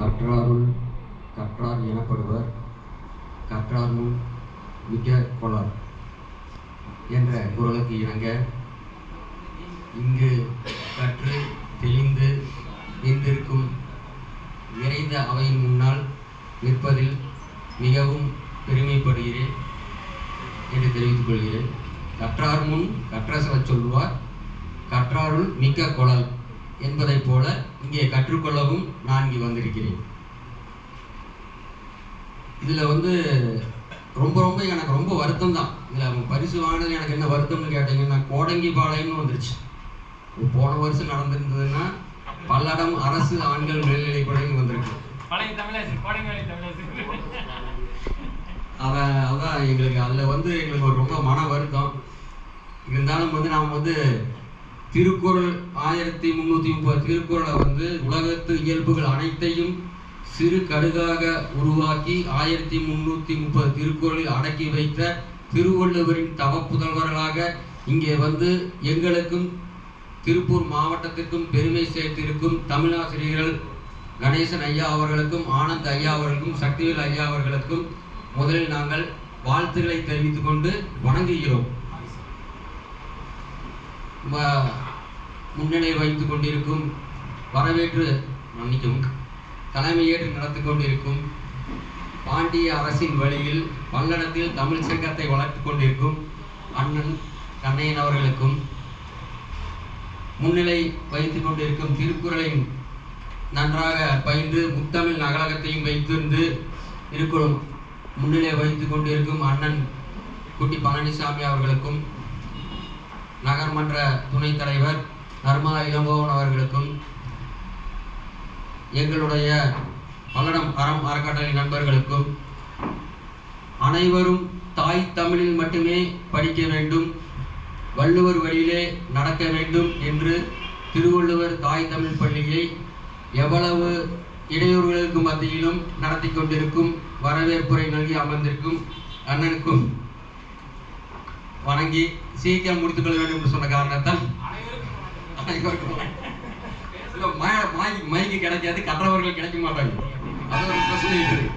கற்றாருள் கற்றார் எனப்படுவர். கற்றார் முன் மிக கொளார் என்ற குரலுக்கு இணங்க இங்கு கற்று தெளிந்து நின்றிருக்கும் நிறைந்த அவையின் முன்னால் நிற்பதில் மிகவும் பெருமைப்படுகிறேன் என்று தெரிவித்துக் கொள்கிறேன். கற்றார் முன் கற்ற சொல்வார் கற்றாருள் மிக்க கொளல் என்பதைப் போல இங்கே கற்றுக்கொள்ளவும் நான் இங்கே வந்திருக்கிறேன். இதில் வந்து ரொம்ப ரொம்ப எனக்கு ரொம்ப வருத்தம் தான் இதில் பரிசு வாங்கினது எனக்கு என்ன வருத்தம்னு கேட்டிங்கன்னா கோடங்கி பாளையம்னு வந்துருச்சு போன வருஷம் நடந்திருந்ததுன்னா பல்லடம் அரசு ஆண்கள் மேல்நிலைப் பள்ளின்னு வந்திருக்கு அவன் அதான் எங்களுக்கு அதில் வந்து எங்களுக்கு ஒரு ரொம்ப மன வருத்தம். இருந்தாலும் வந்து நாம் வந்து திருக்குறள் ஆயிரத்தி முந்நூற்றி முப்பது திருக்குறளை வந்து உலகத்து இயல்புகள் அனைத்தையும் சிறு கடுகாக உருவாக்கி ஆயிரத்தி முந்நூற்றி முப்பது திருக்குறளில் அடக்கி வைத்த திருவள்ளுவரின் தவப்புதல்வர்களாக இங்கே வந்து எங்களுக்கும் திருப்பூர் மாவட்டத்திற்கும் பெருமை சேர்த்திருக்கும் தமிழாசிரியர்கள் கணேசன் ஐயா அவர்களுக்கும் ஆனந்த் ஐயா அவர்களுக்கும் சக்திவேல் ஐயா அவர்களுக்கும் முதலில் நாங்கள் வாழ்த்துக்களை தெரிவித்துக் கொண்டு வணங்குகிறோம். ம- முன்னிலை வைத்துக் கொண்டிருக்கும் வரவேற்று மன்னிக்கும் தலைமையேற்று நடத்தி கொண்டிருக்கும் பாண்டிய அரசின் வழியில் பல்லடத்தில் தமிழ் சங்கத்தை வளர்த்து கொண்டிருக்கும் அண்ணன் கண்ணையன் அவர்களுக்கும் முன்னிலை வைத்துக் கொண்டிருக்கும் திருக்குறளை நன்றாக பயின்று முத்தமிழ் நகலகத்தையும் வைத்திருந்து இருக்கும் முன்னிலை வைத்துக் கொண்டிருக்கும் அண்ணன் குட்டி பழனிசாமி அவர்களுக்கும் நகர்மன்ற துணைத் தலைவர் நர்மதா இளங்கோவன் அவர்களுக்கும் எங்களுடைய பல்லடம் அறம் அறக்கட்டளை நண்பர்களுக்கும் அனைவரும் தாய் தமிழில் மட்டுமே படிக்க வேண்டும் வள்ளுவர் வழியிலே நடக்க வேண்டும் என்று திருவள்ளுவர் தாய் தமிழ் பள்ளியை எவ்வளவு இடையூறுகளுக்கு மத்தியிலும் நடத்தி கொண்டிருக்கும் வரவேற்புரை நல்கி அமர்ந்திருக்கும் அண்ணனுக்கும் வணங்கி சீக்கிரம் முடித்துக்கொள்ள வேண்டும் என்று சொன்ன காரணத்தால் அனைவருக்கும் இல்ல, மைக்கு கிடைக்காது கற்றவர்கள் கிடைக்க மாட்டாங்க. அது ஒரு பிரச்சனை இருக்குது